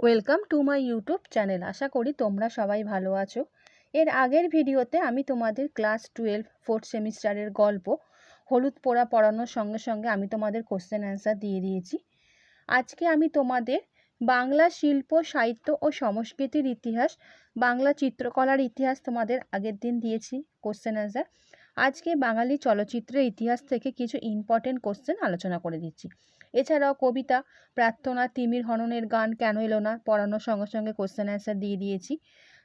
Welcome to my YouTube channel আশা করি তোমরা সবাই ভালো আছো। এর আগের ভিডিওতে আমি তোমাদের ক্লাস টুয়েলভ ফোর্থ সেমিস্টারের গল্প, হলুদ পোড়া পড়ানোর সঙ্গে সঙ্গে আমি তোমাদের কোশ্চেন অ্যান্সার দিয়ে দিয়েছি। আজকে আমি তোমাদের বাংলা শিল্প, সাহিত্য ও সংস্কৃতির ইতিহাস, বাংলা চিত্রকলার ইতিহাস তোমাদের আগের দিন দিয়েছি কোশ্চেন অ্যান্সার আজকে বাঙালি চলচ্চিত্রের ইতিহাস থেকে কিছু ইম্পর্টেন্ট কোশ্চেন আলোচনা করে দিচ্ছি। এছাড়াও কবিতা, প্রার্থনা, তিমির হননের গান কেন এলো না, পড়ানোর সঙ্গে সঙ্গে কোশ্চেন অ্যান্সার দিয়ে দিয়েছি।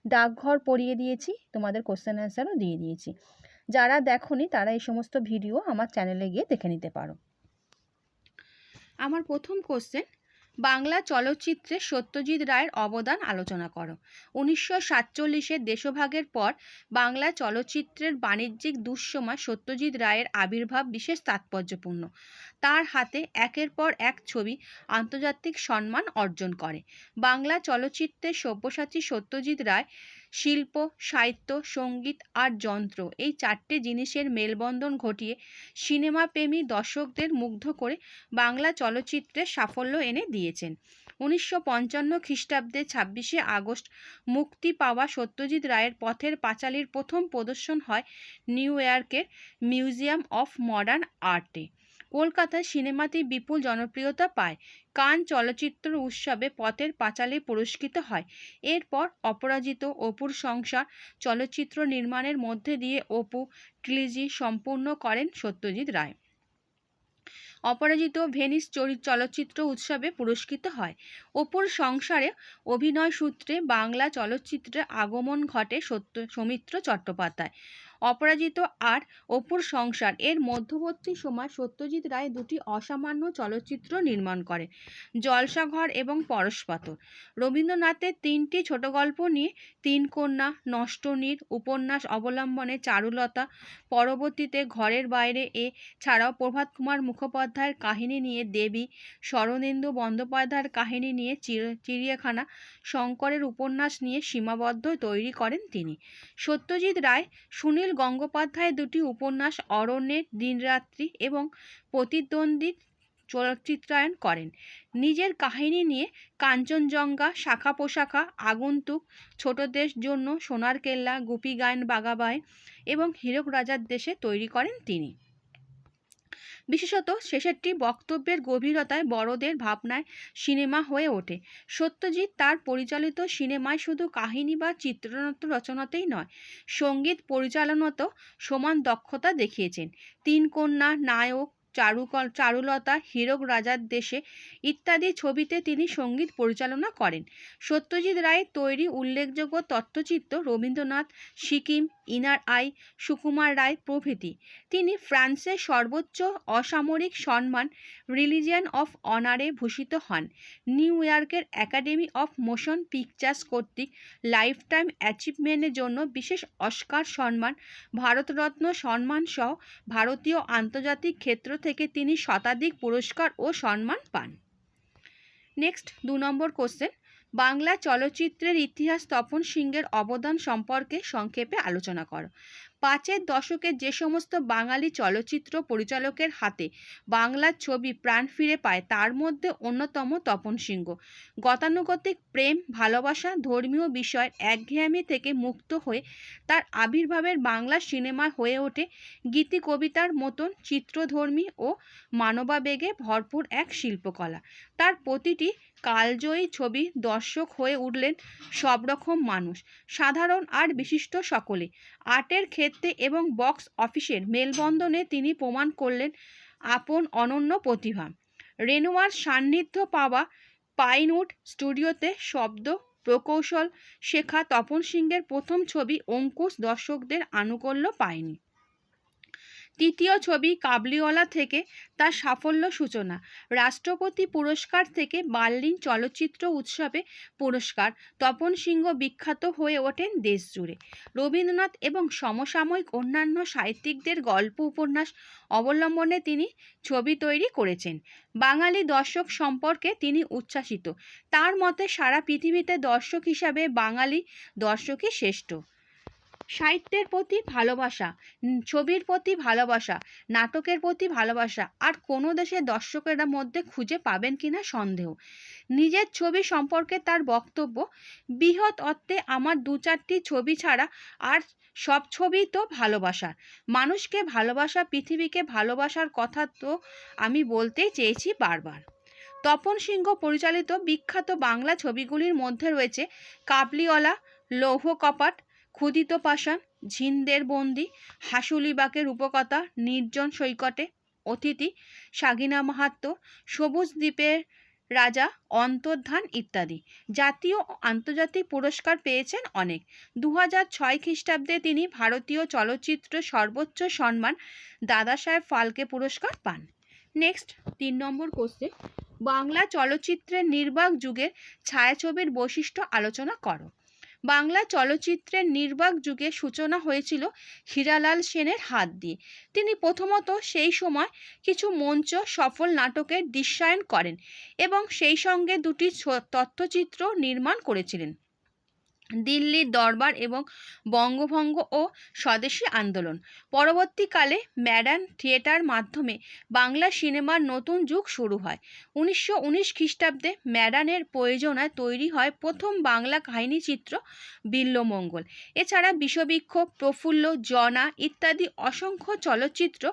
ডাকঘর পড়িয়ে দিয়েছি, তোমাদের কোশ্চেন অ্যান্সারও দিয়ে দিয়েছি। যারা দেখনি, তারা এই সমস্ত ভিডিও আমার চ্যানেলে গিয়ে দেখে নিতে পারো। আমার প্রথম কোশ্চেন বাংলা চলচ্চিত্রে সত্যজিৎ রায়ের অবদান আলোচনা করো। উনিশশো সাতচল্লিশের দেশভাগের পর বাংলা চলচ্চিত্রের বাণিজ্যিক দুঃসময় সত্যজিৎ রায়ের আবির্ভাব বিশেষ তাৎপর্যপূর্ণ। তার হাতে একের পর এক ছবি আন্তর্জাতিক সম্মান অর্জন করে। বাংলা চলচ্চিত্রের সব্যসাচী সত্যজিৎ রায় শিল্প, সাহিত্য, সংগীত আর যন্ত্র এই চারটে জিনিসের মেলবন্ধন ঘটিয়ে সিনেমা প্রেমী দর্শকদের মুগ্ধ করে বাংলা চলচ্চিত্রে সাফল্য এনে দিয়েছেন। উনিশশো পঞ্চান্ন খ্রিস্টাব্দে ছাব্বিশে আগস্ট মুক্তি পাওয়া সত্যজিৎ রায়ের পথের পাঁচালীর প্রথম প্রদর্শন হয় নিউ ইয়র্কের মিউজিয়াম অফ মডার্ন আর্টে। কলকাতায় সিনেমাটি বিপুল জনপ্রিয়তা পায়। কান চলচ্চিত্র উৎসবে পথের পাঁচালী পুরস্কৃত হয়। এরপর অপরাজিত অপুর সংসার চলচ্চিত্র নির্মাণের মধ্যে দিয়ে অপু ট্রিলজি সম্পূর্ণ করেন সত্যজিৎ রায়। অপরাজিত ভেনিস চলচ্চিত্র উৎসবে পুরস্কৃত হয়। অপুর সংসারে অভিনয় সূত্রে বাংলা চলচ্চিত্রে আগমন ঘটে সত্য, সৌমিত্র চট্টোপাধ্যায়। অপরাজিত আর অপুর সংসার। এর মধ্যবর্তী সময় সত্যজিৎ রায় দুটি অসামান্য চলচ্চিত্র নির্মাণ করে, জলসাঘর এবং পরশপাতর রবীন্দ্রনাথের তিনটি ছোট গল্প নিয়ে তিন কন্যা, নষ্টনীর উপন্যাস অবলম্বনে চারুলতা, পরবর্তীতে ঘরের বাইরে এ ছাড়াও প্রভাত কুমার মুখোপাধ্যায়ের কাহিনী নিয়ে দেবী, শরণেন্দু বন্দ্যোপাধ্যায়ের কাহিনী নিয়ে চিড়িয়াখানা, শঙ্করের উপন্যাস নিয়ে সীমাবদ্ধ তৈরি করেন তিনি। সত্যজিৎ রায় সুনীল সুনীল গঙ্গোপাধ্যায়ের দুটি উপন্যাস অরণ্যের দিনরাত্রি এবং প্রতিদ্বন্দ্বী চলচ্চিত্রায়ন করেন। নিজের কাহিনী নিয়ে কাঞ্চনজঙ্ঘা শাখা পোশাখা আগন্তুক, ছোটদের জন্য সোনার কেল্লা গুপি গায়ন বাগাবায় এবং হীরক রাজার দেশে তৈরি করেন তিনি। বিশেষত শেষেরটি বক্তব্যের গভীরতায় বড়দের ভাবনায় সিনেমা হয়ে ওঠে। সত্যজিৎ তার পরিচালিত সিনেমায় শুধু কাহিনী বা চিত্রনাট্য রচনাতেই নয়, সংগীত পরিচালনাতেও সমান দক্ষতা দেখিয়েছেন। তিন কন্যা, নায়ক চারুকল, চারুলতা, হীরক রাজার দেশে ইত্যাদি ছবিতে তিনি সংগীত পরিচালনা করেন। সত্যজিৎ রায়ের তৈরি উল্লেখযোগ্য তথ্যচিত্র রবীন্দ্রনাথ, সিকিম, ইনার আই, সুকুমার রায় প্রভৃতি। তিনি ফ্রান্সের সর্বোচ্চ অসামরিক সম্মান রিলিজিয়ান অফ অনারে ভূষিত হন। নিউ ইয়র্কের একাডেমি অফ মোশন পিকচার্স কর্তৃক লাইফ টাইম অ্যাচিভমেন্টের জন্য বিশেষ অস্কার সম্মান, ভারতরত্ন সম্মান সহ ভারতীয় আন্তর্জাতিক ক্ষেত্র থেকে তিনি শতাধিক পুরস্কার ও সম্মান পান। নেক্সট দু নম্বর কোশ্চেন বাংলা চলচ্চিত্রের ইতিহাস তপন সিংহের অবদান সম্পর্কে সংক্ষেপে আলোচনা করো। পাঁচের দশকে যে সমস্ত বাঙালি চলচ্চিত্র পরিচালকের হাতে বাংলার ছবি প্রাণ ফিরে পায়, তার মধ্যে অন্যতম তপন সিংহ। গতানুগতিক প্রেম, ভালোবাসা, ধর্মীয় বিষয়ের একঘেয়ামি থেকে মুক্ত হয়ে তার আবির্ভাবের বাংলা সিনেমা হয়ে ওঠে গীতি কবিতার মতন চিত্রধর্মী ও মানবাবেগে ভরপুর এক শিল্পকলা। তার প্রতিটি কালজয়ী ছবি দর্শক হয়ে উঠলেন সব রকম মানুষ, সাধারণ আর বিশিষ্ট সকলে। আর্টের ক্ষেত্রে এবং বক্স অফিসের মেলবন্ধনে তিনি প্রমাণ করলেন আপন অনন্য প্রতিভা। রেনুয়ার সান্নিধ্য পাওয়া পাইনউড স্টুডিওতে শব্দ, প্রকৌশল শেখা তপন সিংহের প্রথম ছবি অঙ্কুশ দর্শকদের আনুকূল্য পায়নি। তৃতীয় ছবি কাবলিওয়ালা থেকে তার সাফল্য সূচনা। রাষ্ট্রপতি পুরস্কার থেকে বার্লিন চলচ্চিত্র উৎসবে পুরস্কার। তপন সিংহ বিখ্যাত হয়ে ওঠেন দেশ জুড়ে রবীন্দ্রনাথ এবং সমসাময়িক অন্যান্য সাহিত্যিকদের গল্প উপন্যাস অবলম্বনে তিনি ছবি তৈরি করেছেন। বাঙালি দর্শক সম্পর্কে তিনি উচ্ছ্বাসিত। তার মতে সারা পৃথিবীতে দর্শক হিসাবে বাঙালি দর্শকই শ্রেষ্ঠ। সাহিত্যের প্রতি ভালোবাসা ছবির প্রতি ভালোবাসা, নাটকের প্রতি ভালোবাসা, আর কোনো দেশের দর্শকেরা মধ্যে খুঁজে পাবেন কিনা সন্দেহ। নিজের ছবি সম্পর্কে তার বক্তব্য, বৃহৎ অর্থে আমার দু চারটি ছবি ছাড়া আর সব ছবি তো ভালোবাসার। মানুষকে ভালোবাসা, পৃথিবীকে ভালোবাসার কথা তো আমি বলতেই চেয়েছি বারবার। তপন সিংহ পরিচালিত বিখ্যাত বাংলা ছবিগুলির মধ্যে রয়েছে কাবলিওয়ালা, লৌহ কপাট ক্ষুদিত পাষাণ ঝিন্দের বন্দি, হাসুলিবাকের উপকথা নির্জন সৈকতে, অতিথি, সাগিনা মাহাত্ম, সবুজ দ্বীপের রাজা, অন্তর্ধান ইত্যাদি। জাতীয় ও আন্তর্জাতিক পুরস্কার পেয়েছেন অনেক। দু ছয় খ্রিস্টাব্দে তিনি ভারতীয় চলচ্চিত্র সর্বোচ্চ সম্মান দাদাসাহেব ফালকে পুরস্কার পান। নেক্সট, তিন নম্বর কোশ্চেন। বাংলা চলচ্চিত্রের নির্বাক যুগের ছায়াছবির বৈশিষ্ট্য আলোচনা করো। বাংলা চলচ্চিত্রের নির্বাক যুগে সূচনা হয়েছিল হীরালাল সেনের হাত দিয়ে। তিনি প্রথমত সেই সময় কিছু মঞ্চ সফল নাটকের দৃশ্যায়ন করেন এবং সেই সঙ্গে দুটি তথ্যচিত্র নির্মাণ করেছিলেন। দিল্লির দরবার এবং বঙ্গভঙ্গ ও স্বদেশী আন্দোলন। পরবর্তীকালে ম্যাডান থিয়েটার মাধ্যমে বাংলা সিনেমার নতুন যুগ শুরু হয়। উনিশশো উনিশ খ্রিস্টাব্দে ম্যাডানের প্রয়োজনায় তৈরি হয় প্রথম বাংলা কাহিনী চিত্র বিল্লমঙ্গল। এছাড়া বিষবিক্ষোভ প্রফুল্ল, জনা ইত্যাদি অসংখ্য চলচ্চিত্র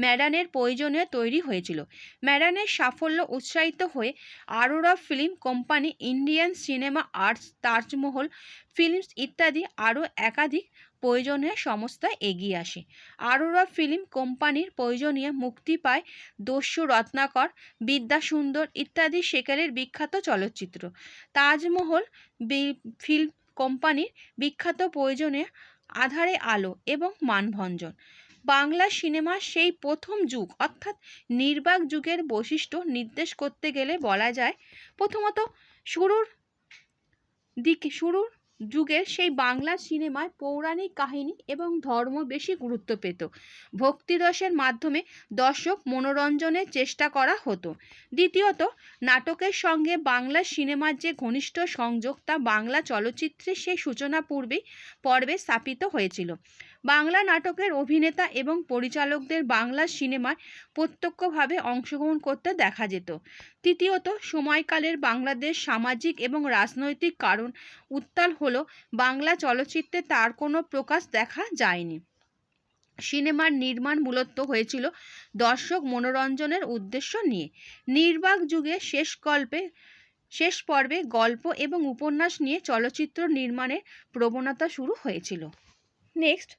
ম্যাডানের প্রয়োজনে তৈরি হয়েছিল। ম্যাডানের সাফল্য উৎসাহিত হয়ে Aurora film company Indian cinema arts Taj Mahal films ইত্যাদি আরও একাধিক প্রয়োজনীয় সংস্থা এগিয়ে আসে। আরোরা ফিল্ম কোম্পানির প্রয়োজনীয় মুক্তি পায় দস্যু রত্নাকর, বিদ্যাসুন্দর ইত্যাদি সেকালের বিখ্যাত চলচ্চিত্র। তাজমহল ফিল্ম কোম্পানির বিখ্যাত প্রয়োজনীয় আধারে আলো এবং মানভঞ্জন। বাংলা সিনেমার সেই প্রথম যুগ অর্থাৎ নির্বাক যুগের বৈশিষ্ট্য নির্দেশ করতে গেলে বলা যায় প্রথমত শুরুর দিকে, শুরুর যুগের সেই বাংলা সিনেমায় পৌরাণিক কাহিনী এবং ধর্ম বেশি গুরুত্ব পেত। ভক্তিরসের মাধ্যমে দর্শক মনোরঞ্জনের চেষ্টা করা হতো। দ্বিতীয়ত, নাটকের সঙ্গে বাংলা সিনেমার যে ঘনিষ্ঠ সংযোগ তা বাংলা চলচ্চিত্রের সেই সূচনা পূর্বেই পর্বে স্থাপিত হয়েছিল। বাংলা নাটকের অভিনেতা এবং পরিচালকদের বাংলা সিনেমায় প্রত্যক্ষভাবে অংশগ্রহণ করতে দেখা যেত। তৃতীয়ত, সময়কালের বাংলাদেশ সামাজিক এবং রাজনৈতিক কারণ উত্তাল হলো বাংলা চলচ্চিত্রে তার কোনো প্রকাশ দেখা যায়নি। সিনেমার নির্মাণ মূলত হয়েছিল দর্শক মনোরঞ্জনের উদ্দেশ্য নিয়ে। নির্বাক যুগে শেষ গল্পে, শেষ পর্বে গল্প এবং উপন্যাস নিয়ে চলচ্চিত্র নির্মাণের প্রবণতা শুরু হয়েছিল। নেক্সট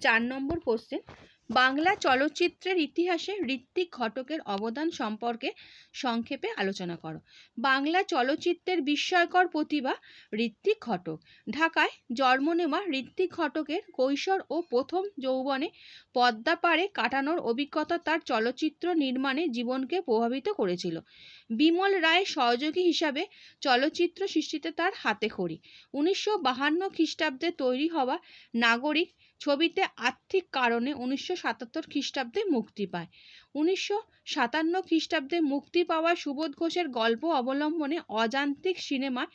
চার নম্বর কোশ্চেন বাংলা চলচ্চিত্রের ইতিহাসে ঋত্বিক ঘটকের অবদান সম্পর্কে সংক্ষেপে আলোচনা করো। বাংলা চলচ্চিত্রের বিস্ময়কর প্রতিভা ঋত্বিক ঘটক। ঢাকায় জন্ম নেওয়া ঋত্বিক ঘটকের কৈশোর ও প্রথম যৌবনে পদ্মা পাড়ে কাটানোর অভিজ্ঞতা তার চলচ্চিত্র নির্মাণে জীবনকে প্রভাবিত করেছিল। বিমল রায়ের সহযোগী হিসাবে চলচ্চিত্র সৃষ্টিতে তার হাতে খড়ি। উনিশশো বাহান্ন খ্রিস্টাব্দে তৈরি হওয়া নাগরিক ছবিতে আর্থিক কারণে উনিশশো সাতাত্তর খ্রিস্টাব্দে মুক্তি পায়। উনিশশো সাতান্ন খ্রিস্টাব্দে মুক্তি পাওয়া সুবোধ ঘোষের গল্প অবলম্বনে অযান্ত্রিক সিনেমায়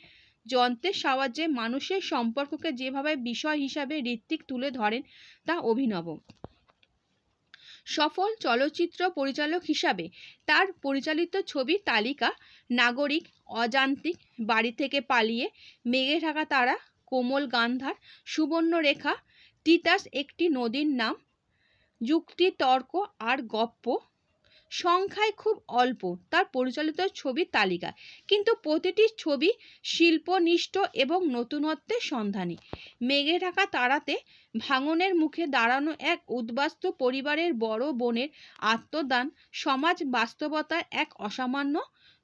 যন্ত্রের সাহায্যে মানুষের সম্পর্ককে যেভাবে বিষয় হিসাবে ঋত্বিক তুলে ধরেন, তা অভিনব। সফল চলচ্চিত্র পরিচালক হিসাবে তার পরিচালিত ছবির তালিকা নাগরিক অযান্ত্রিক বাড়ি থেকে পালিয়ে মেঘে ঢাকা তারা, কোমল গান্ধার, সুবর্ণরেখা তিতাস একটি নদীর নাম, যুক্তি, তর্ক আর গপ্প। সংখ্যায় খুব অল্প, তার পরিচালিত ছবির তালিকা। কিন্তু প্রতিটি ছবি শিল্পনিষ্ঠ এবং নতুনত্বের সন্ধানী। মেঘে ঢাকা তারাতে ভাঙনের মুখে দাঁড়ানো এক উদ্বাস্তু পরিবারের বড় বোনের আত্মদান সমাজ বাস্তবতার এক অসামান্য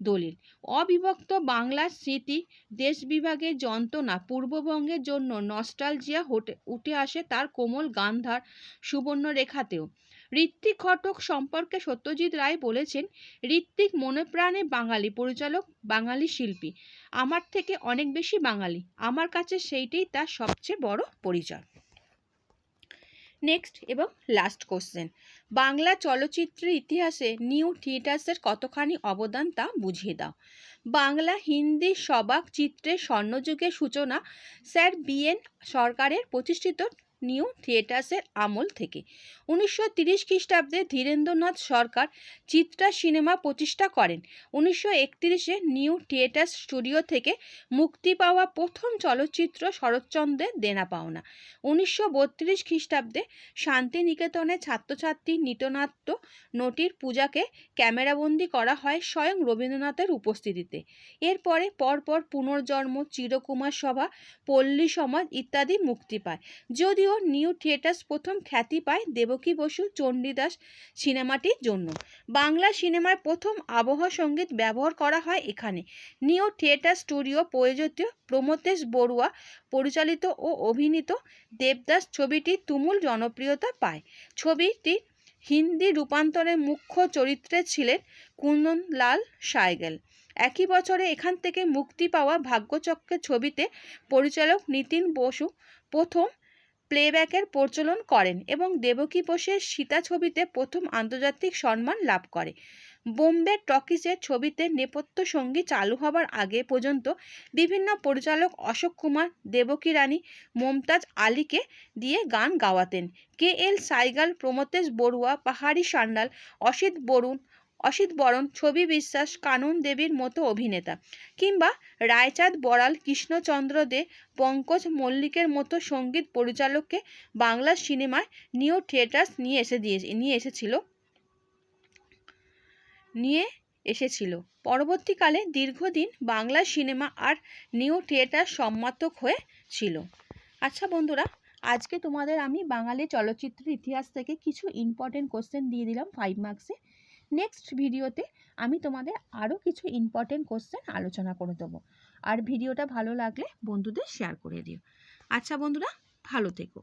দলিল। অবিভক্ত বাংলার স্মৃতি দেশ বিভাগের যন্ত্রণা পূর্ববঙ্গের জন্য নস্টালজিয়া হটে, উঠে আসে তার কোমল গান্ধার সুবর্ণরেখাতেও। ঋত্বিক ঘটক সম্পর্কে সত্যজিৎ রায় বলেছেন, ঋত্বিক মনে প্রাণে বাঙালি পরিচালক, বাঙালি শিল্পী। আমার থেকে অনেক বেশি বাঙালি। আমার কাছে সেইটাই তার সবচেয়ে বড় পরিচয়। নেক্সট এবং লাস্ট কোশ্চেন বাংলা চলচ্চিত্রের ইতিহাসে নিউ থিয়েটার্সের কতখানি অবদান তা বুঝিয়ে দাও। বাংলা হিন্দি সবাক চিত্রের স্বর্ণযুগের সূচনা স্যার বিএন সরকারের প্রতিষ্ঠিত নিউ থিয়েটার্সের আমল থেকে। উনিশশো তিরিশ খ্রিস্টাব্দে ধীরেন্দ্রনাথ সরকার চিত্রা সিনেমা প্রতিষ্ঠা করেন। উনিশশো একত্রিশে নিউ থিয়েটার্স স্টুডিও থেকে মুক্তি পাওয়া প্রথম চলচ্চিত্র শরৎচন্দ্রের দেনা পাওনা। উনিশশো বত্রিশ খ্রিস্টাব্দে শান্তিনিকেতনে ছাত্রছাত্রী নৃত্যনাট্য নটির পূজাকে ক্যামেরাবন্দি করা হয় স্বয়ং রবীন্দ্রনাথের উপস্থিতিতে। এরপরে পরপর পুনর্জন্ম, চিরকুমার সভা, পল্লী সমাজ ইত্যাদি মুক্তি পায়। যদিও নিউ থিয়েটার্স প্রথম খ্যাতি পায় দেবকী বসু, চণ্ডীদাস সিনেমাটির জন্য। বাংলা সিনেমায় প্রথম আবহ সংগীত ব্যবহার করা হয় এখানে। নিউ থিয়েটার স্টুডিও প্রযোজিত প্রমথেশ বড়ুয়া, পরিচালিত ও অভিনীত দেবদাস ছবিটি তুমুল জনপ্রিয়তা পায়। ছবিটি হিন্দি রূপান্তরে মুখ্য চরিত্রে ছিলেন কুন্দনলাল সাইগেল। একই বছরে এখান থেকে মুক্তি পাওয়া ভাগ্যচক্রের ছবিতে পরিচালক নিতিন বসু প্রথম প্লেব্যাকের প্রচলন করেন এবং দেবকী বোসের সীতা ছবিতে প্রথম আন্তর্জাতিক সম্মান লাভ করে। বোম্বে টকিজের ছবিতে নেপথ্য সঙ্গী চালু হবার আগে পর্যন্ত বিভিন্ন পরিচালক অশোক কুমার, দেবকী রানী, মমতাজ আলীকে দিয়ে গান গাওয়াতেন। কে এল সাইগাল প্রমথেশ বড়ুয়া, পাহাড়ি সান্যাল, অসিত বরুণ অসিত বরণ, ছবি বিশ্বাস, কানন দেবীর মতো অভিনেতা কিংবা রায়চাঁদ বড়াল, কৃষ্ণচন্দ্র দে, পঙ্কজ মল্লিকের মতো সংগীত পরিচালককে বাংলা সিনেমায় নিউ থিয়েটার্স নিয়ে এসে দিয়ে নিয়ে এসেছিল নিয়ে এসেছিল। পরবর্তীকালে দীর্ঘদিন বাংলা সিনেমা আর নিউ থিয়েটার সম্মাতক হয়েছিল আচ্ছা বন্ধুরা, আজকে তোমাদের আমি বাঙালি চলচ্চিত্রের ইতিহাস থেকে কিছু ইম্পর্টেন্ট কোশ্চেন দিয়ে দিলাম ফাইভ মার্কসে নেক্সট ভিডিওতে আমি তোমাদের আরও কিছু ইম্পর্টেন্ট কোশ্চেন আলোচনা করে দেবো। আর ভিডিওটা ভালো লাগলে বন্ধুদের শেয়ার করে দিও। আচ্ছা বন্ধুরা, ভালো থেকো।